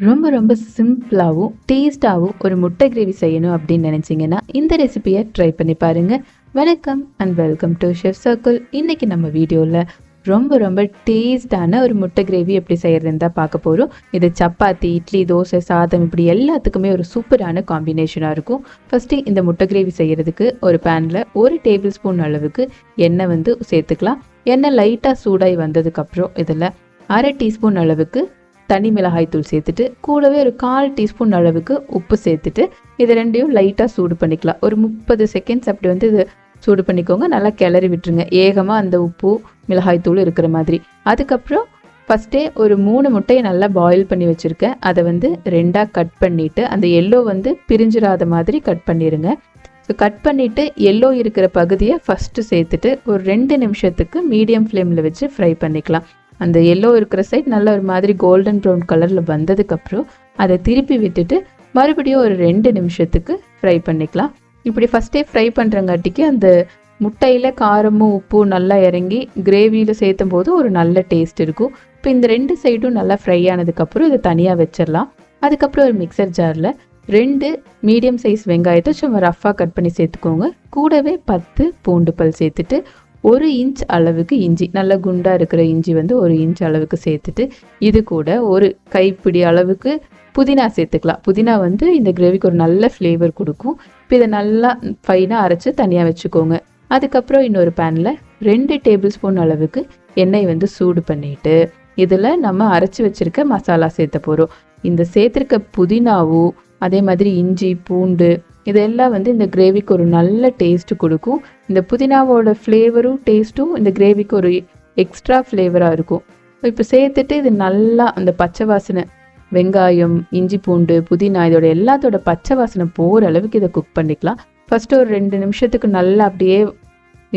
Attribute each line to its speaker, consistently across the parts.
Speaker 1: ரொம்ப ரொம்ப சிம்பிளாகவும் டேஸ்டாகவும் ஒரு முட்டை கிரேவி செய்யணும் அப்படின்னு நினச்சிங்கன்னா இந்த ரெசிபியை ட்ரை பண்ணி பாருங்கள் வணக்கம் and welcome to chef circle இன்றைக்கி நம்ம வீடியோவில் ரொம்ப ரொம்ப டேஸ்டான ஒரு முட்டை கிரேவி எப்படி செய்கிறதுன்னு தான் பார்க்க போகிறோம் இது சப்பாத்தி இட்லி தோசை சாதம் இப்படி எல்லாத்துக்குமே ஒரு சூப்பரான காம்பினேஷனாக இருக்கும். ஃபஸ்ட்டு இந்த முட்டை கிரேவி செய்கிறதுக்கு ஒரு பேனில் ஒரு டேபிள் ஸ்பூன் அளவுக்கு எண்ணெய் வந்து சேர்த்துக்கலாம். எண்ணெய் லைட்டாக சூடாகி வந்ததுக்கப்புறம் இதில் அரை டீஸ்பூன் அளவுக்கு தனி மிளகாய் தூள் சேர்த்துட்டு கூடவே ஒரு கால் டீஸ்பூன் அளவுக்கு உப்பு சேர்த்துட்டு இது ரெண்டையும் லைட்டாக சூடு பண்ணிக்கலாம். ஒரு முப்பது செகண்ட்ஸ் அப்படி வந்து இது சூடு பண்ணிக்கோங்க. நல்லா கிளறி விட்டுருங்க. ஏகமாக அந்த உப்பு மிளகாய் தூள் இருக்கிற மாதிரி. அதுக்கப்புறம் ஃபஸ்ட்டே ஒரு மூணு முட்டையை நல்லா பாயில் பண்ணி வச்சுருக்கேன். அதை வந்து ரெண்டாக கட் பண்ணிவிட்டு அந்த எல்லோ வந்து பிரிஞ்சிடாத மாதிரி கட் பண்ணிடுங்க ஸோ கட் பண்ணிவிட்டு எல்லோ இருக்கிற பகுதியை ஃபஸ்ட்டு சேர்த்துட்டு ஒரு ரெண்டு நிமிஷத்துக்கு மீடியம் ஃப்ளேமில் வச்சு ஃப்ரை பண்ணிக்கலாம். அந்த எல்லோ இருக்கிற சைட் நல்ல ஒரு மாதிரி கோல்டன் ப்ரௌன் கலரில் வந்ததுக்கப்புறம் அதை திருப்பி விட்டுட்டு மறுபடியும் ஒரு ரெண்டு நிமிஷத்துக்கு ஃப்ரை பண்ணிக்கலாம். இப்படி ஃபஸ்ட்டே ஃப்ரை பண்ணுறங்காட்டிக்கு அந்த முட்டையில் காரமும் உப்பும் நல்லா இறங்கி கிரேவியில் சேர்த்தும் போது ஒரு நல்ல டேஸ்ட் இருக்கும். இப்போ இந்த ரெண்டு சைடும் நல்லா ஃப்ரை ஆனதுக்கப்புறம் இதை தனியாக வச்சிடலாம். அதுக்கப்புறம் ஒரு மிக்சர் ஜாரில் ரெண்டு மீடியம் சைஸ் வெங்காயத்தை சும்மா ரஃப்பாக கட் பண்ணி சேர்த்துக்கோங்க. கூடவே பத்து பூண்டு பல் சேர்த்துட்டு ஒரு இன்ச் அளவுக்கு இஞ்சி நல்ல குண்டாக இருக்கிற இஞ்சி வந்து ஒரு இன்ச் அளவுக்கு சேர்த்துட்டு இது கூட ஒரு கைப்பிடி அளவுக்கு புதினா சேர்த்துக்கலாம். புதினா வந்து இந்த கிரேவிக்கு ஒரு நல்ல ஃப்ளேவர் கொடுக்கும். இப்போ இதை நல்லா ஃபைனாக அரைச்சி தனியாக வச்சுக்கோங்க. அதுக்கப்புறம் இன்னொரு பேனில் ரெண்டு டேபிள் ஸ்பூன் அளவுக்கு எண்ணெய் வந்து சூடு பண்ணிட்டு இதில் நம்ம அரைச்சி வச்சுருக்க மசாலா சேர்த்த போகிறோம் இந்த சேர்த்துருக்க புதினாவும் அதே மாதிரி இஞ்சி பூண்டு இதெல்லாம் வந்து இந்த கிரேவிக்கு ஒரு நல்ல டேஸ்ட் கொடுக்கும். இந்த புதினாவோட ஃப்ளேவரும் டேஸ்ட்டும் இந்த கிரேவிக்கு ஒரு எக்ஸ்ட்ரா ஃப்ளேவராக இருக்கும். இப்போ சேர்த்துட்டு இது நல்லா அந்த பச்சை வாசனை வெங்காயம் இஞ்சி பூண்டு புதினா இதோட எல்லாத்தோட பச்சை வாசனை போகிற அளவுக்கு இதை குக் பண்ணிக்கலாம். ஃபஸ்ட்டு ஒரு ரெண்டு நிமிஷத்துக்கு நல்லா அப்படியே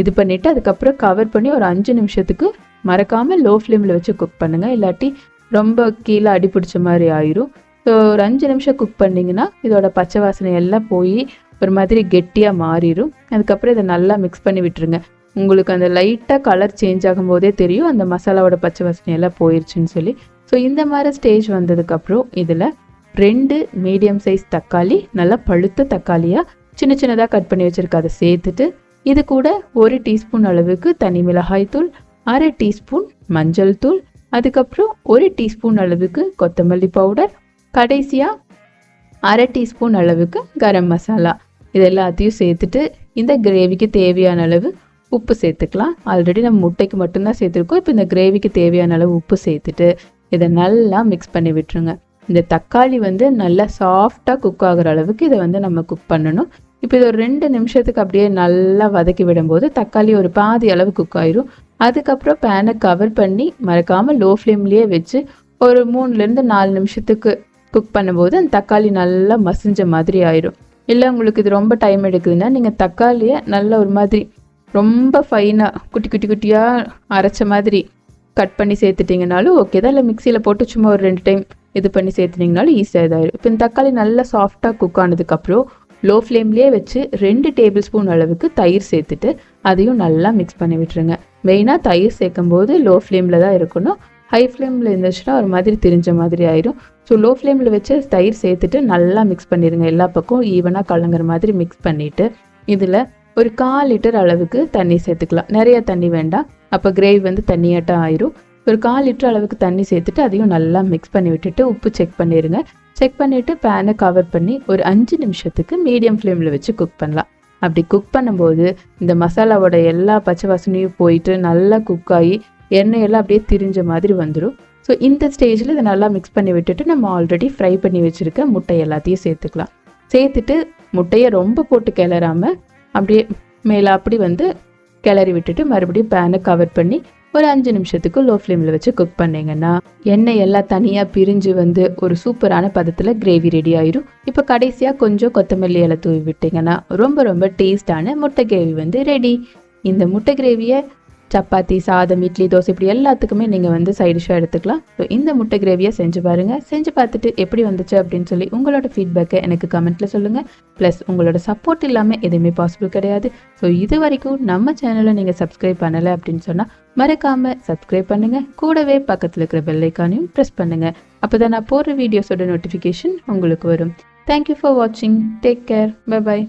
Speaker 1: இது பண்ணிவிட்டு அதுக்கப்புறம் கவர் பண்ணி ஒரு அஞ்சு நிமிஷத்துக்கு மறக்காமல் லோ ஃப்ளேமில் வச்சு குக் பண்ணுங்கள் இல்லாட்டி ரொம்ப கீழே அடி பிடிச்ச மாதிரி ஆயிரும். ஸோ ஒரு அஞ்சு நிமிஷம் குக் பண்ணிங்கன்னா இதோட பச்சை வாசனை எல்லாம் போய் ஒரு மாதிரி கெட்டியாக மாறிடும் அதுக்கப்புறம் இதை நல்லா மிக்ஸ் பண்ணி விட்டுருங்க. உங்களுக்கு அந்த லைட்டாக கலர் சேஞ்ச் ஆகும்போதே தெரியும் அந்த மசாலாவோட பச்சை வாசனை எல்லாம் போயிடுச்சுன்னு சொல்லி. ஸோ இந்த மாதிரி ஸ்டேஜ் வந்ததுக்கப்புறம் இதில் ரெண்டு மீடியம் சைஸ் தக்காளி நல்லா பழுத்த தக்காளியாக சின்ன சின்னதாக கட் பண்ணி வச்சுருக்க அதை சேர்த்துட்டு இது கூட ஒரு டீஸ்பூன் அளவுக்கு தனி மிளகாய் தூள் அரை டீஸ்பூன் மஞ்சள் தூள் அதுக்கப்புறம் ஒரு டீஸ்பூன் அளவுக்கு கொத்தமல்லி பவுடர் கடைசியாக அரை டீஸ்பூன் அளவுக்கு கரம் மசாலா. இது எல்லாத்தையும் சேர்த்துட்டு இந்த கிரேவிக்கு தேவையான அளவு உப்பு சேர்த்துக்கலாம். ஆல்ரெடி நம்ம முட்டைக்கு மட்டும்தான் சேர்த்துருக்கோம். இப்போ இந்த கிரேவிக்கு தேவையான அளவு உப்பு சேர்த்துட்டு இதை நல்லா மிக்ஸ் பண்ணி விட்டுருங்க. இந்த தக்காளி வந்து நல்லா சாஃப்டாக குக் ஆகுற அளவுக்கு இதை வந்து நம்ம குக் பண்ணணும். இப்போ இது ஒரு ரெண்டு நிமிஷத்துக்கு அப்படியே நல்லா வதக்கி விடும்போது தக்காளி ஒரு பாதி அளவு குக் ஆயிரும். அதுக்கப்புறம் பேனை கவர் பண்ணி மறக்காமல் லோ ஃப்ளேம்லேயே வச்சு ஒரு மூணுலேருந்து நாலு நிமிஷத்துக்கு குக் பண்ணும்போது அந்த தக்காளி நல்லா மசிஞ்ச மாதிரி ஆயிரும். இல்லை உங்களுக்கு இது ரொம்ப டைம் எடுக்குதுன்னா நீங்கள் தக்காளியை நல்ல ஒரு மாதிரி ரொம்ப ஃபைனாக குட்டி குட்டி குட்டியாக அரைச்ச மாதிரி கட் பண்ணி சேர்த்துட்டிங்கனாலும் ஓகே தான். இல்லை மிக்சியில் போட்டு சும்மா ஒரு ரெண்டு டைம் இது பண்ணி சேர்த்துட்டிங்கனாலும் ஈஸியாக இதாகிடும் இப்போ இந்த தக்காளி நல்லா சாஃப்டாக குக் ஆனதுக்கப்புறம் லோ ஃப்ளேம்லேயே வச்சு ரெண்டு டேபிள் ஸ்பூன் அளவுக்கு தயிர் சேர்த்துட்டு அதையும் நல்லா மிக்ஸ் பண்ணி விட்டுருங்க. மெயினாக தயிர் சேர்க்கும் போது லோ ஃப்ளேமில் தான் இருக்கணும். ஹை ஃப்ளேமில் இருந்துச்சுன்னா ஒரு மாதிரி தெரிஞ்ச மாதிரி ஆயிரும். ஸோ லோ ஃப்ளேமில் வச்சு தயிர் சேர்த்துட்டு நல்லா மிக்ஸ் பண்ணிடுங்க எல்லா பக்கம் ஈவனாக கலங்குற மாதிரி மிக்ஸ் பண்ணிவிட்டு இதில் ஒரு கால் லிட்டர் அளவுக்கு தண்ணி சேர்த்துக்கலாம். நிறைய தண்ணி வேண்டாம். அப்போ கிரேவி வந்து தண்ணியாட்டம் ஆயிரும். ஒரு கால் லிட்டர் அளவுக்கு தண்ணி சேர்த்துட்டு அதையும் நல்லா மிக்ஸ் பண்ணி விட்டுட்டு உப்பு செக் பண்ணிடுங்க செக் பண்ணிவிட்டு பேனை கவர் பண்ணி ஒரு அஞ்சு நிமிஷத்துக்கு மீடியம் ஃப்ளேமில் வச்சு குக் பண்ணலாம். அப்படி குக் பண்ணும்போது இந்த மசாலாவோட எல்லா பச்சை வாசனையும் போயிட்டு நல்லா குக் ஆகி எண்ணெயெல்லாம் அப்படியே திரிஞ்ச மாதிரி வந்துடும் ஸோ இந்த ஸ்டேஜில் இதை நல்லா மிக்ஸ் பண்ணி விட்டுட்டு நம்ம ஆல்ரெடி ஃப்ரை பண்ணி வச்சுருக்க முட்டை எல்லாத்தையும் சேர்த்துக்கலாம். சேர்த்துட்டு முட்டையை ரொம்ப போட்டு கிளறாமல் அப்படியே மேலே அப்படி வந்து கிளறி விட்டுட்டு மறுபடியும் பேனை கவர் பண்ணி ஒரு அஞ்சு நிமிஷத்துக்கு லோ ஃப்ளேமில் வச்சு குக் பண்ணிங்கன்னா எண்ணெய் எல்லாம் தனியாக பிரிஞ்சு வந்து ஒரு சூப்பரான பதத்தில் கிரேவி ரெடி ஆயிரும். இப்போ கடைசியாக கொஞ்சம் கொத்தமல்லி இலை தூவி விட்டிங்கன்னா ரொம்ப ரொம்ப டேஸ்டான முட்டை கிரேவி வந்து ரெடி இந்த முட்டை கிரேவியை சப்பாத்தி சாதம் இட்லி தோசை இப்படி எல்லாத்துக்குமே நீங்கள் வந்து சைடிஷாக எடுத்துக்கலாம். ஸோ இந்த முட்டை கிரேவியை செஞ்சு பாருங்கள் செஞ்சு பார்த்துட்டு எப்படி வந்துச்சு அப்படின்னு சொல்லி உங்களோட ஃபீட்பேக்கை எனக்கு கமெண்ட்டில் சொல்லுங்கள் ப்ளஸ் உங்களோட சப்போர்ட் இல்லாமல் எதுவுமே பாசிபிள் கிடையாது. ஸோ இது வரைக்கும் நம்ம சேனலை நீங்கள் சப்ஸ்கிரைப் பண்ணலை அப்படின்னு சொன்னால் மறக்காமல் சப்ஸ்கிரைப் பண்ணுங்கள் கூடவே பக்கத்தில் இருக்கிற பெல்லைக்கானையும் ப்ரெஸ் பண்ணுங்கள் அப்போ தான் நான் போடுற வீடியோஸோட நோட்டிஃபிகேஷன் உங்களுக்கு வரும். தேங்க்யூ ஃபார் வாட்சிங் டேக் கேர் பை பாய்